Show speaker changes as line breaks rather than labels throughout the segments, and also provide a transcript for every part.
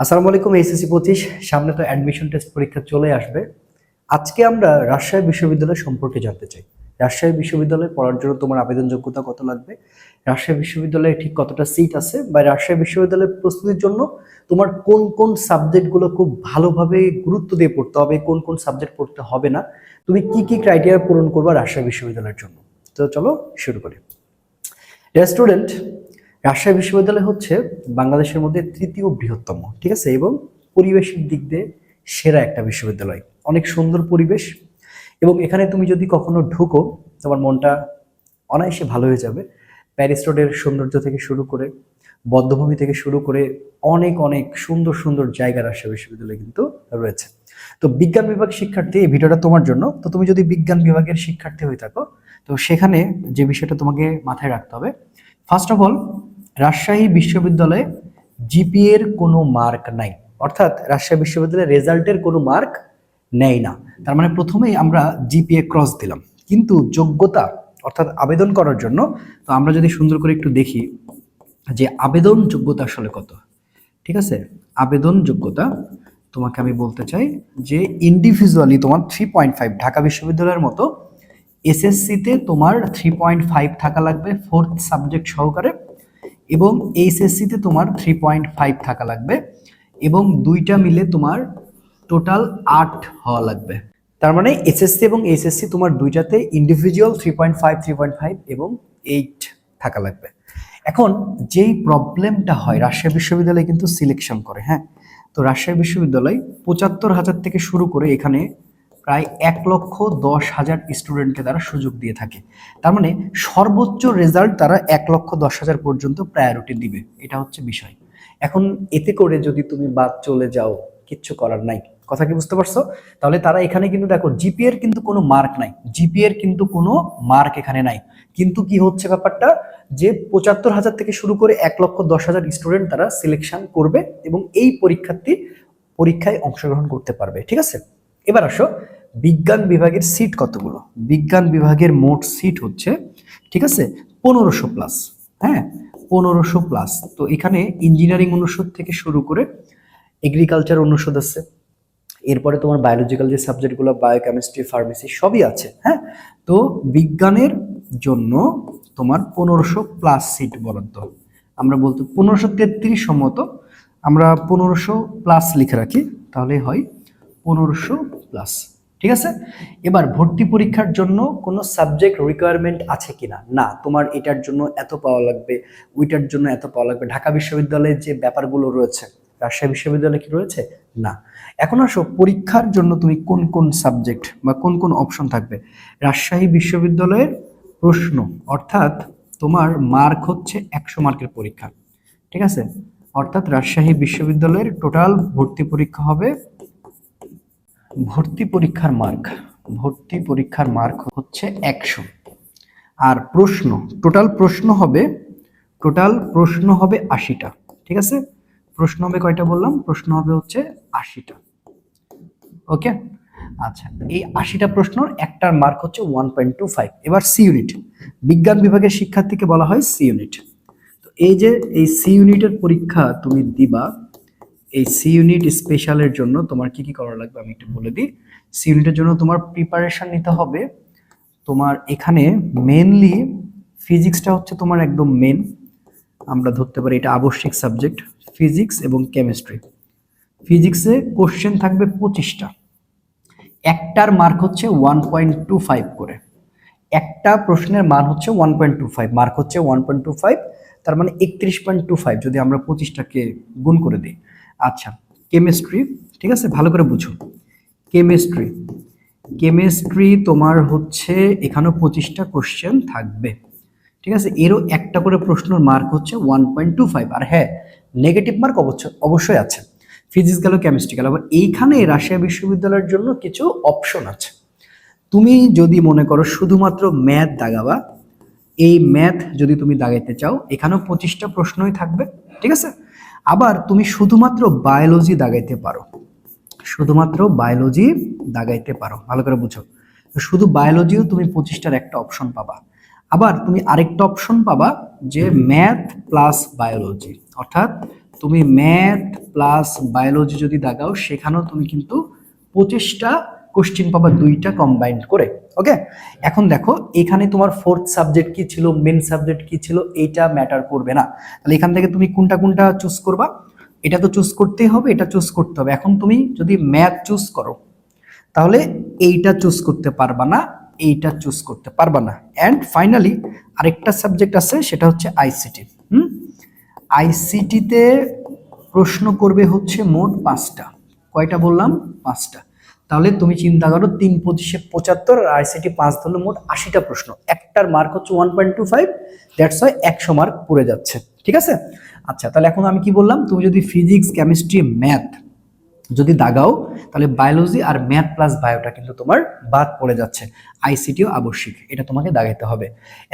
আসসালামু আলাইকুম এইচএসসি পঁচিশ। সামনে তো অ্যাডমিশন টেস্ট পরীক্ষা চলে আসবে। আজকে আমরা রাজশাহী বিশ্ববিদ্যালয় সম্পর্কে জানতে চাই। রাজশাহী বিশ্ববিদ্যালয়ে পড়ার জন্য তোমার আবেদন যোগ্যতা কত লাগবে? রাজশাহী বিশ্ববিদ্যালয়ে ঠিক কতটা সিট আছে? বা রাজশাহী বিশ্ববিদ্যালয়ের প্রস্তুতির জন্য তোমার কোন কোন সাবজেক্টগুলো খুব ভালোভাবে গুরুত্ব দিয়ে পড়তে হবে, কোন কোন সাবজেক্ট পড়তে হবে না, তুমি কি কি ক্রাইটেরিয়া পূরণ করবা রাজশাহী বিশ্ববিদ্যালয়ের জন্য? তো চলো শুরু করি। স্টুডেন্ট রাজশাহী বিশ্ববিদ্যালয় হচ্ছে বাংলাদেশের মধ্যে তৃতীয় বৃহত্তম, ঠিক আছে? এবং পরিবেশের দিক দিয়ে সেরা একটা বিশ্ববিদ্যালয়। অনেক সুন্দর পরিবেশ। এবং এখানে তুমি যদি কখনো ঢুকো, তোমার মনটা অনায়াসে ভালো হয়ে যাবে। প্যারিস রোডের সৌন্দর্য থেকে শুরু করে, বদ্ধভূমি থেকে শুরু করে অনেক অনেক সুন্দর সুন্দর জায়গা রাজশাহী বিশ্ববিদ্যালয়ে কিন্তু রয়েছে। তো বিজ্ঞান বিভাগ শিক্ষার্থী এই ভিডিওটা তোমার জন্য। তো তুমি যদি বিজ্ঞান বিভাগের শিক্ষার্থী হয়ে থাকো, তো সেখানে যে বিষয়টা তোমাকে মাথায় রাখতে হবে ফার্স্ট অফ অল রাজশাহী বিশ্ববিদ্যালয়ে জিপিএ এর কোনো মার্ক নাই। অর্থাৎ রাজশাহী বিশ্ববিদ্যালয়ের রেজাল্টের কোনো মার্ক নেয় না। তার মানে প্রথমেই আমরা জিপিএ ক্রস দিলাম। কিন্তু যোগ্যতা, অর্থাৎ আবেদন করার জন্য, তো আমরা যদি সুন্দর করে একটু দেখি যে আবেদন যোগ্যতা আসলে কত। ঠিক আছে? আবেদন যোগ্যতা, তোমাকে আমি বলতে চাই যে ইন্ডিভিজুয়ালি তোমার থ্রি পয়েন্ট ফাইভ ঢাকা বিশ্ববিদ্যালয়ের মতো এসএসসিতে তোমার থ্রি পয়েন্ট ফাইভ থাকা লাগবে ফোর্থ সাবজেক্ট সহকারে। এবং এইচএসসিতে তোমার থ্রি পয়েন্ট ফাইভ থাকা লাগবে এবং দুইটা মিলে তোমার টোটাল আট হওয়া লাগবে। তার মানে এসএসসি এবং এইচএসসি তোমার দুইটাতে individual three point five three point five এবং এইট থাকা লাগবে। এখন যেই প্রবলেমটা হয়, রাজশাহী বিশ্ববিদ্যালয় কিন্তু সিলেকশন করে হ্যাঁ? তো রাজশাহী বিশ্ববিদ্যালয় পঁচাত্তর হাজার থেকে শুরু করে এখানে প্রায় এক লক্ষ দশ হাজার স্টুডেন্টকে তারা সুযোগ দিয়ে থাকে। তার মানে সর্বোচ্চ রেজাল্ট তারা এক লক্ষ দশ হাজার পর্যন্ত প্রায়োরিটি দিবে। এটা হচ্ছে বিষয়। এখন এতে করে যদি তুমি বাদ চলে যাও, কিচ্ছু করার নাই। কথা কি বুঝতে পারছ? তাহলে তারা এখানে কিন্তু দেখো জিপিএর কিন্তু কোনো মার্ক নাই। জিপিএর কিন্তু কোনো মার্ক এখানে নাই। কিন্তু কি হচ্ছে ব্যাপারটা? যে পঁচাত্তর হাজার থেকে শুরু করে এক লক্ষ দশ হাজার স্টুডেন্ট তারা সিলেকশন করবে এবং এই পরীক্ষার্থী পরীক্ষায় অংশগ্রহণ করতে পারবে। ঠিক আছে? এবার আসো, বিজ্ঞান বিভাগের সিট কতগুলো? বিজ্ঞান বিভাগের মোট সিট হচ্ছে, ঠিক আছে, পনেরোশো প্লাস হ্যাঁ পনেরোশো প্লাস তো এখানে ইঞ্জিনিয়ারিং অনুষদ থেকে শুরু করে এগ্রিকালচার অনুষদ আছে, এরপরে তোমার বায়োলজিক্যাল যে সাবজেক্টগুলো বায়োকেমিস্ট্রি ফার্মেসি সবই আছে হ্যাঁ। তো বিজ্ঞানের জন্য তোমার পনেরোশো প্লাস সিট বরাদ্দ। আমরা বলতে পনেরোশো তেত্রিশ সম্মত আমরা পনেরোশো প্লাস লিখে রাখি, তাহলে হয় পনেরোশো প্লাস ঠিক আছে? এবার ভর্তি পরীক্ষার জন্য কোনো সাবজেক্ট রিকোয়ারমেন্ট আছে কিনা? না, তোমার এটার জন্য এত পাওয়া লাগবে, ওইটার জন্য এত পাওয়া লাগবে। ঢাকা বিশ্ববিদ্যালয়ের যে ব্যাপারগুলো রয়েছে, রাজশাহী বিশ্ববিদ্যালয়ে কি রয়েছে? না। এখন আসো, পরীক্ষার জন্য তুমি কোন কোন সাবজেক্ট বা কোন কোন অপশন থাকবে? রাজশাহী বিশ্ববিদ্যালয়ের প্রশ্ন, অর্থাৎ তোমার মার্ক হচ্ছে একশো মার্কের পরীক্ষা, ঠিক আছে? অর্থাৎ রাজশাহী বিশ্ববিদ্যালয়ের টোটাল ভর্তি পরীক্ষা হবে ভর্তি পরীক্ষার মার্ক ভর্তি পরীক্ষার মার্ক হচ্ছে একশো। আর প্রশ্ন টোটাল প্রশ্ন হবে টোটাল প্রশ্ন হবে আশিটা, ঠিক আছে? প্রশ্ন হবে কয়টা বললাম? প্রশ্ন হবে হচ্ছে আশিটা। ওকে আচ্ছা এই আশিটা প্রশ্ন একটার মার্ক হচ্ছে ওয়ান পয়েন্ট টু ফাইভ এবার সি ইউনিট বিজ্ঞান বিভাগের শিক্ষার্থীকে বলা হয় সি ইউনিট তো এই যে, এই সি ইউনিটের পরীক্ষা তুমি দিবা এই সি ইউনিট স্পেশালের জন্য তোমার কি কি করা লাগবে আমি একটু বলে দিই। সি ইউনিটের জন্য তোমার প্রিপারেশন নিতে হবে। তোমার এখানে মেনলি ফিজিক্সটা হচ্ছে তোমার একদম মেন আমরা ধরতে পারি এটা আবশ্যিক সাবজেক্ট ফিজিক্স এবং কেমিস্ট্রি ফিজিক্সে কোশ্চেন থাকবে পঁচিশটা। একটার মার্ক হচ্ছে ওয়ান পয়েন্ট টু ফাইভ করে। একটা প্রশ্নের মান হচ্ছে one point two five mark হচ্ছে ওয়ান পয়েন্ট টু ফাইভ তার মানে একত্রিশ পয়েন্ট টু ফাইভ যদি আমরা পঁচিশটাকে গুণ করে দিই। আচ্ছা কেমিস্ট্রি ঠিক আছে? ভালো করে বুঝো। কেমিস্ট্রি কেমিস্ট্রি তোমার হচ্ছে এখানেও পঁচিশটা কোশ্চেন থাকবে। ঠিক আছে? এরও একটা করে প্রশ্নের মার্ক হচ্ছে ওয়ান পয়েন্ট টু ফাইভ আর হ্যাঁ নেগেটিভ মার্ক অবশ্য- অবশ্যই আছে। ফিজিক্স গেল কেমিস্ট্রি গেল। আবার এইখানে রাশিয়া বিশ্ববিদ্যালয়ের জন্য কিছু অপশন আছে। তুমি যদি মনে করো শুধুমাত্র ম্যাথ দাগাবা, এই ম্যাথ যদি তুমি দাগাইতে চাও, এখানেও পঁচিশটা প্রশ্নই থাকবে। ঠিক আছে? আবার তুমি শুধুমাত্র বায়োলজি দাগাইতে পারো। শুধুমাত্র বায়োলজি দাগাইতে পারো। ভালো করে বুঝো। শুধু বায়োলজিও তুমি পঁচিশটার একটা অপশন পাবা। আবার তুমি আরেকটা অপশন পাবা যে ম্যাথ প্লাস বায়োলজি অর্থাৎ তুমি ম্যাথ প্লাস বায়োলজি যদি দাগাও, সেখানেও তুমি কিন্তু পঁচিশটা কোশ্চিন পাবা দুইটা কম্বাইন্ড করে ওকে এখন দেখো, এখানে তোমার ফোর্থ সাবজেক্ট কি ছিল মেন সাবজেক্ট কি ছিল, এইটা ম্যাটার করবে না। তাহলে এখান থেকে তুমি কোনটা কোনটা চুজ করবা? এটা তো চুজ করতেই হবে, এটা চুজ করতে হবে। এখন তুমি যদি ম্যাথ চুজ করো, তাহলে এইটা চুজ করতে পারবা না, এইটা চুজ করতে পারবা না। অ্যান্ড ফাইনালি আরেকটা সাবজেক্ট আছে, সেটা হচ্ছে আইসিটি হুম? আইসিটিতে প্রশ্ন করবে হচ্ছে মোট পাঁচটা। কয়টা বললাম? পাঁচটা। তাহলে তুমি চিন্তা করো তিন পঁচিশে পঁচাত্তর আর আইসিটি পাঁচ ধরলে মোট আশিটা প্রশ্ন। একটার মার্ক হচ্ছে one point two five that's হয় একশো মার্ক পড়ে যাচ্ছে। ঠিক আছে? আচ্ছা তাহলে এখন আমি কি বললাম? তুমি যদি ফিজিক্স কেমিস্ট্রি ম্যাথ যদি দাগাও, তাহলে বায়োলজি আর ম্যাথ প্লাস বায়োটা কিন্তু তোমার বাদ পড়ে যাচ্ছে। আইসিটিও আবশ্যিক, এটা তোমাকে দাগাইতে হবে।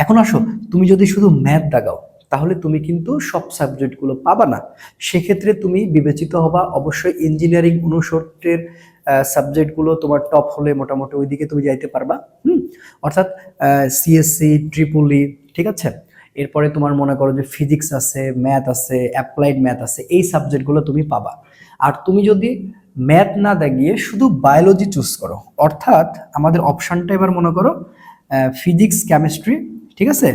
এখন আসো, তুমি যদি শুধু ম্যাথ দাগাও, তাহলে তুমি কিন্তু সব সাবজেক্টগুলো পাবা না। সেক্ষেত্রে তুমি বিবেচিত হবা অবশ্যই ইঞ্জিনিয়ারিং অনুষদের সাবজেক্টগুলো তোমার টপ হলে মোটামুটি ওইদিকে তুমি যাইতে পারবা, হুম? অর্থাৎ সিএসসি ট্রিপলি ঠিক আছে? এরপরে তোমার মনে করো যে ফিজিক্স আছে ম্যাথ আছে অ্যাপ্লাইড ম্যাথ আছে, এই সাবজেক্টগুলো তুমি পাবা। আর তুমি যদি ম্যাথ না দাগিয়ে শুধু বায়োলজি চুজ করো, অর্থাৎ আমাদের অপশানটা এবার মনে করো ফিজিক্স কেমিস্ট্রি ঠিক আছে?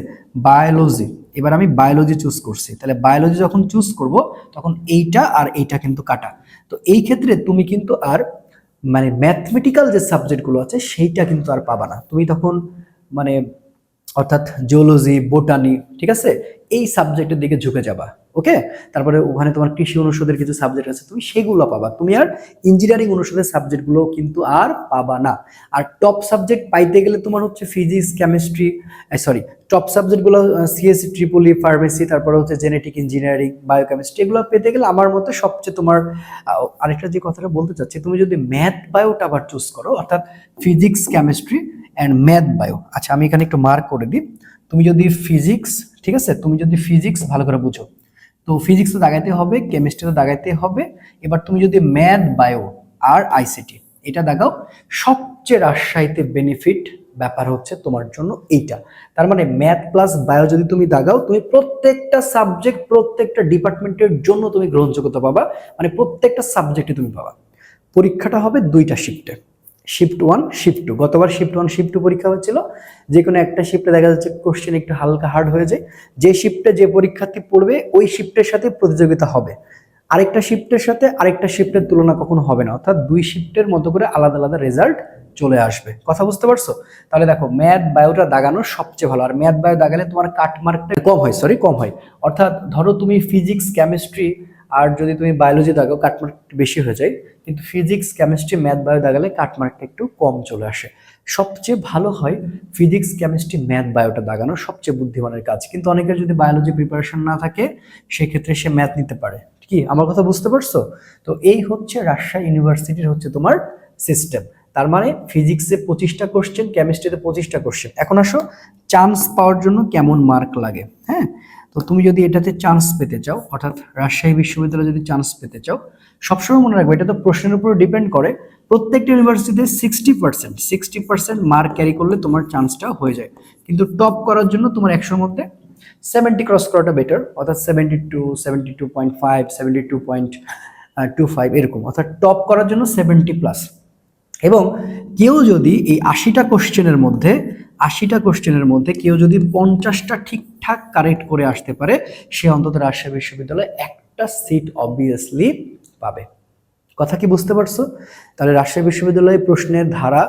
বায়োলজি এবার আমি বায়োলজি চুজ করছি। তাহলে বায়োলজি যখন চুজ করব, তখন এইটা আর এইটা কিন্তু কাটা। তো এই ক্ষেত্রে তুমি কিন্তু আর মানে ম্যাথমেটিক্যাল যে সাবজেক্টগুলো আছে, সেইটা কিন্তু আর পাবা না। তুমি তখন মানে অর্থাৎ জিওলজি বোটানি ঠিক আছে? এই সাবজেক্টের দিকে ঝুঁকে যাবা। ওকে? তারপরে ওখানে তোমার কৃষি অনুষদের কিছু সাবজেক্ট আছে, তুমি সেগুলো পাবা। তুমি আর ইঞ্জিনিয়ারিং অনুষদের সাবজেক্টগুলো কিন্তু আর পাবা না। আর টপ সাবজেক্ট পাইতে গেলে তোমার হচ্ছে ফিজিক্স কেমিস্ট্রি সরি টপ সাবজেক্টগুলো সিএসসি ট্রিপলি ফার্মেসি তারপরে হচ্ছে জেনেটিক ইঞ্জিনিয়ারিং বায়োকেমিস্ট্রি এগুলো পেতে গেলে আমার মতে সবচেয়ে তোমার আরেকটা যে কথাটা বলতে চাচ্ছি, তুমি যদি ম্যাথ বায়োটা আবার চুজ করো, অর্থাৎ physics chemistry and math bio আচ্ছা আমি এখানে একটু মার্ক করে দিই। তুমি যদি ফিজিক্স ঠিক আছে? তুমি যদি ফিজিক্স ভালো করে বুঝো। তো ফিজিক্স দাগাইতে হবে কেমিস্ট্রি তো দাগাইতে হবে। এবার তুমি যদি ম্যাথ বায়ো আর আইসিটি এটা দাগাও, সবচেয়ে রাজশাহীতে বেনিফিট ব্যাপার হচ্ছে তোমার জন্য এইটা। তার মানে ম্যাথ প্লাস বায়ো যদি তুমি দাগাও, তুমি প্রত্যেকটা সাবজেক্ট প্রত্যেকটা ডিপার্টমেন্টের জন্য তুমি গ্রহণযোগ্যতা পাবা। মানে প্রত্যেকটা সাবজেক্টে তুমি পাবা। পরীক্ষাটা হবে দুইটা শিফটে শিফট ওয়ান শিফট টু গতবার শিফট ওয়ান শিফট টু পরীক্ষা হচ্ছিল যে কোনো একটা শিফটে দেখা যাচ্ছে কোশ্চেন একটু হালকা হার্ড হয়ে যায়। যে শিফটে যে পরীক্ষার্থী পড়বে, ওই শিফটের সাথে প্রতিযোগিতা হবে। আরেকটা শিফটের সাথে আরেকটা শিফটের তুলনা কখনো হবে না। অর্থাৎ দুই শিফটের মতো করে আলাদা আলাদা রেজাল্ট চলে আসবে। কথা বুঝতে পারছ? তাহলে দেখো ম্যাথ বায়োটা দাগানো সবচেয়ে ভালো। আর ম্যাথ বায়ো দাগালে তোমার কাট মার্কটা কম হয় সরি কম হয়। অর্থাৎ ধরো তুমি ফিজিক্স কেমিস্ট্রি আর যদি তুমি বায়োলজি দাগাও কাটমার্ক বেশি হয়ে যায়, কিন্তু ফিজিক্স কেমিস্ট্রি ম্যাথ বায়ো দাগালে কাটমার্কটা একটু কম চলে আসে। সবচেয়ে ভালো হয় ফিজিক্স কেমিস্ট্রি ম্যাথ বায়োটা দাগানো সবচেয়ে বুদ্ধিমানের কাজ। কিন্তু অনেকের যদি বায়োলজি প্রিপারেশন না থাকে, সেক্ষেত্রে সে ম্যাথ নিতে পারে। কি? আমার কথা বুঝতে পারছ? তো এই হচ্ছে রাজশাহী ইউনিভার্সিটির হচ্ছে তোমার সিস্টেম তার মানে ফিজিক্সে পঁচিশটা কোশ্চেন কেমিস্ট্রিতে পঁচিশটা কোশ্চেন এখন আসো চান্স পাওয়ার জন্য কেমন মার্ক লাগে? হ্যাঁ? তো তুমি যদি এটাতে চান্স পেতে চাও, অর্থাৎ রাজশাহী বিশ্ববিদ্যালয়ে যদি চান্স পেতে চাও, সবসময় মনে রাখবে, এটা তো প্রশ্নের উপর ডিপেন্ড করে, প্রত্যেকটা ইউনিভার্সিটিতে sixty percent sixty percent mark carry করলে তোমার চান্সটা হয়ে যায়। কিন্তু টপ করার জন্য তোমার একশোর মধ্যে সেভেন্টি ক্রস করাটা বেটার অর্থাৎ seventy two seventy two point five seventy two point two five এরকম। অর্থাৎ টপ করার জন্য সেভেন্টি প্লাস এবং কেউ যদি এই আশিটা কোশ্চেনের মধ্যে, আশিটা কোশ্চেনের মধ্যে কেউ যদি পঞ্চাশটা ঠিকঠাক কারেক্ট করে আসতে পারে, সে অন্তত রাজশাহী বিশ্ববিদ্যালয়ে একটা সিট অবভিয়াসলি পাবে। কথা কি বুঝতে পারছ? তাহলে রাজশাহী বিশ্ববিদ্যালয়ে প্রশ্নের ধারা,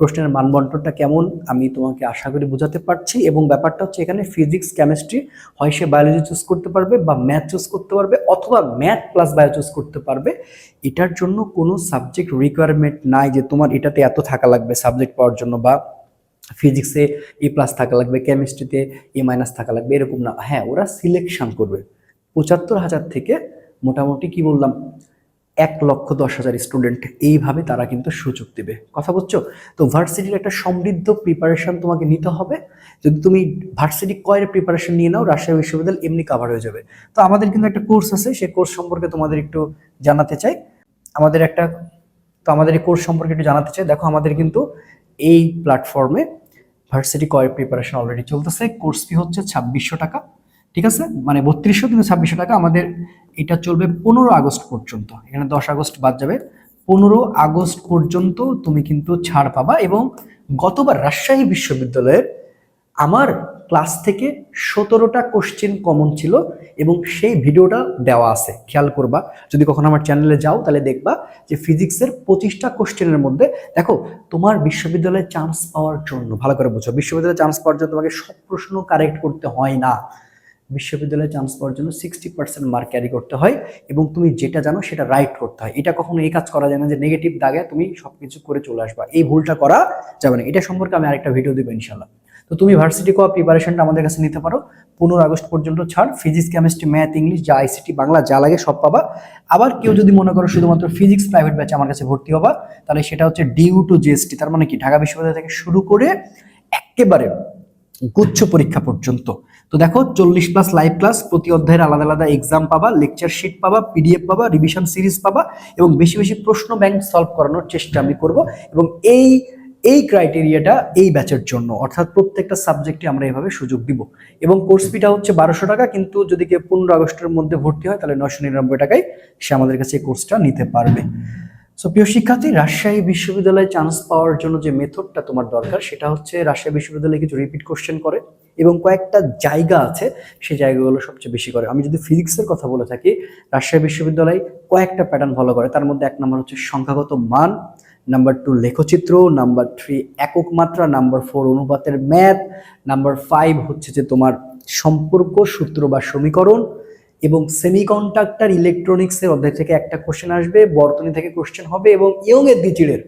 প্রশ্নের মানবন্টনটা কেমন আমি তোমাকে আশা করি বোঝাতে পারছি এবং ব্যাপারটা হচ্ছে এখানে ফিজিক্স কেমিস্ট্রি হয় সে বায়োলজি চুজ করতে পারবে বা ম্যাথ চুজ করতে পারবে অথবা ম্যাথ প্লাস বায়ো চুজ করতে পারবে। এটার জন্য কোনো সাবজেক্ট রিকোয়ারমেন্ট নাই যে তোমার এটাতে এত থাকা লাগবে সাবজেক্ট পাওয়ার জন্য বা ফিজিক্সে এ প্লাস থাকা লাগবে কেমিস্ট্রিতে এ মাইনাস থাকা লাগবে, এরকম না। হ্যাঁ ওরা সিলেকশন করবে। পঁচাত্তর হাজার থেকে মোটামুটি কি বললাম, এক লক্ষ দশ হাজার স্টুডেন্ট এইভাবে তারা কিন্তু সুযোগ দেবে। কথা বুঝছ? তো ভার্সিটির একটা সমৃদ্ধ প্রিপারেশন তোমাকে নিতে হবে। যদি তুমি ভার্সিটি কয়ের প্রিপারেশন নিয়ে নাও, রাজশাহী বিশ্ববিদ্যালয় এমনি কাভার হয়ে যাবে। তো আমাদের কিন্তু একটা কোর্স আছে সেই কোর্স সম্পর্কে তোমাদের একটু জানাতে চাই। আমাদের একটা তো আমাদের এই কোর্স সম্পর্কে একটু জানাতে চাই। দেখো, আমাদের কিন্তু এই প্ল্যাটফর্মে ভার্সিটি কয়ের প্রিপারেশন অলরেডি চলতেছে। কোর্স ফি হচ্ছে ছাব্বিশশো টাকা, ঠিক আছে? মানে বত্রিশশো কিন্তু ছাব্বিশশো টাকা। আমাদের এটা চলবে পনেরো আগস্ট পর্যন্ত। এখানে দশ আগস্ট বাদ যাবে। পনেরো আগস্ট পর্যন্ত তুমি কিন্তু ছাড় পাবা এবং গতবার রাজশাহী বিশ্ববিদ্যালয়ের আমার ক্লাস থেকে সতেরোটা কোশ্চেন কমন ছিল এবং সেই ভিডিওটা দেওয়া আছে, খেয়াল করবা। যদি কখনো আমার চ্যানেলে যাও, তাহলে দেখবা যে ফিজিক্সের পঁচিশটা কোশ্চেনের মধ্যে, দেখো, তোমার বিশ্ববিদ্যালয়ে চান্স পাওয়ার জন্য, ভালো করে বুঝো, বিশ্ববিদ্যালয়ে চান্স পাওয়ার জন্য তোমাকে সব প্রশ্ন কারেক্ট করতে হয় না। বিশ্ববিদ্যালয়ে চান্স পাওয়ার জন্য সিক্সটি পার্সেন্ট মার্ক ক্যারি করতে হয় এবং তুমি যেটা জানো সেটা রাইট করতে হয়। এটা কখনো এই কাজ করা যায় না যে নেগেটিভ দাগে তুমি সব কিছু করে চলে আসবা। এই ভুলটা করা যাবে না। এটা সম্পর্কে আমি আরেকটা ভিডিও দিব ইনশাল্লাহ তো তুমি ভার্সিটি কোয়া প্রিপারেশনটা আমাদের কাছে নিতে পারো। পনেরো আগস্ট পর্যন্ত ছাড়। ফিজিক্স কেমিস্ট্রি ম্যাথ ইংলিশ যা আইসিটি বাংলা, যা লাগে সব পাবা। আবার কেউ যদি মনে করো শুধুমাত্র ফিজিক্স প্রাইভেট ব্যাচে আমার কাছে ভর্তি হবা, তাহলে সেটা হচ্ছে ডিউ টু জিএসটি তার মানে কি? ঢাকা বিশ্ববিদ্যালয় থেকে শুরু করে একেবারে গুচ্ছ পরীক্ষা পর্যন্ত। তো দেখো, চল্লিশ প্লাস লাইভ ক্লাস প্রতি অধ্যায়ের আলাদা আলাদা এক্সাম পাবা লেকচার শিট পাবা পিডিএফ পাবা রিভিশন সিরিজ পাবা এবং বেশি বেশি প্রশ্ন ব্যাংক সলভ করানোর চেষ্টা আমি করব এবং এই এই ক্রাইটেরিয়াটা এই ব্যাচের জন্য। অর্থাৎ প্রত্যেকটা সাবজেক্টে আমরা এভাবে সুযোগ দিব। এবং কোর্স ফিটা হচ্ছে বারোশো টাকা, কিন্তু যদি কেউ পনেরো আগস্টের মধ্যে ভর্তি হয়, তাহলে নশো নিরানব্বই টাকায় সে আমাদের কাছে এই কোর্সটা নিতে পারবে। সো প্রিয় শিক্ষার্থী, রাজশাহী বিশ্ববিদ্যালয়ে চান্স পাওয়ার জন্য যে মেথডটা তোমার দরকার, সেটা হচ্ছে রাজশাহী বিশ্ববিদ্যালয়ে কিছু রিপিট কোশ্চেন করে এবং কয়েকটা জায়গা আছে, সেই জায়গাগুলো সবচেয়ে বেশি করে। আমি যদি ফিজিক্সের কথা বলে থাকি, রাজশাহী বিশ্ববিদ্যালয় কয়েকটা প্যাটার্ন ফলো করে। তার মধ্যে এক নম্বর হচ্ছে সংখ্যাগত মান নাম্বার টু লেখচিত্র. নাম্বার থ্রি একক মাত্রা. নাম্বার ফোর অনুপাতের ম্যাথ. নাম্বার ফাইভ হচ্ছে যে তোমার সম্পর্ক, সূত্র বা সমীকরণ এবং সেমিকন্ডাক্টর ইলেকট্রনিক্সের অধ্যায় থেকে একটা কোশ্চেন আসবে, বর্তনী থেকে কোশ্চেন হবে এবং ইয়ং এর দ্বিচিড়ের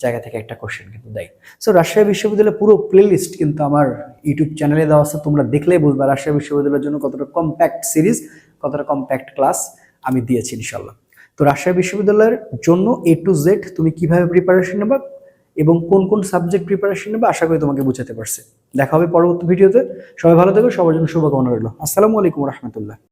জায়গা থেকে একটা কোশ্চেন কিন্তু দেয়। সো রাজশাহী বিশ্ববিদ্যালয়ের পুরো প্লেলিস্ট কিন্তু আমার ইউটিউব চ্যানেলে দেওয়া আছে, তোমরা দেখলেই বুঝবা রাজশাহী বিশ্ববিদ্যালয়ের জন্য কতটা কম্প্যাক্ট সিরিজ কতটা কম্প্যাক্ট ক্লাস আমি দিয়েছি ইনশাল্লাহ তো রাজশাহী বিশ্ববিদ্যালয়ের জন্য এ টু জেড তুমি কীভাবে প্রিপারেশন নেবা এবং কোন কোন সাবজেক্ট প্রিপারেশন নেবে, আশা করি তোমাকে বুঝাতে পারছে। দেখা হবে পরবর্তী ভিডিওতে। সবাই ভালো থাকবে সবার জন্য শুভকামনা রইল। আসসালামু আলাইকুম রহমতুল্লাহ।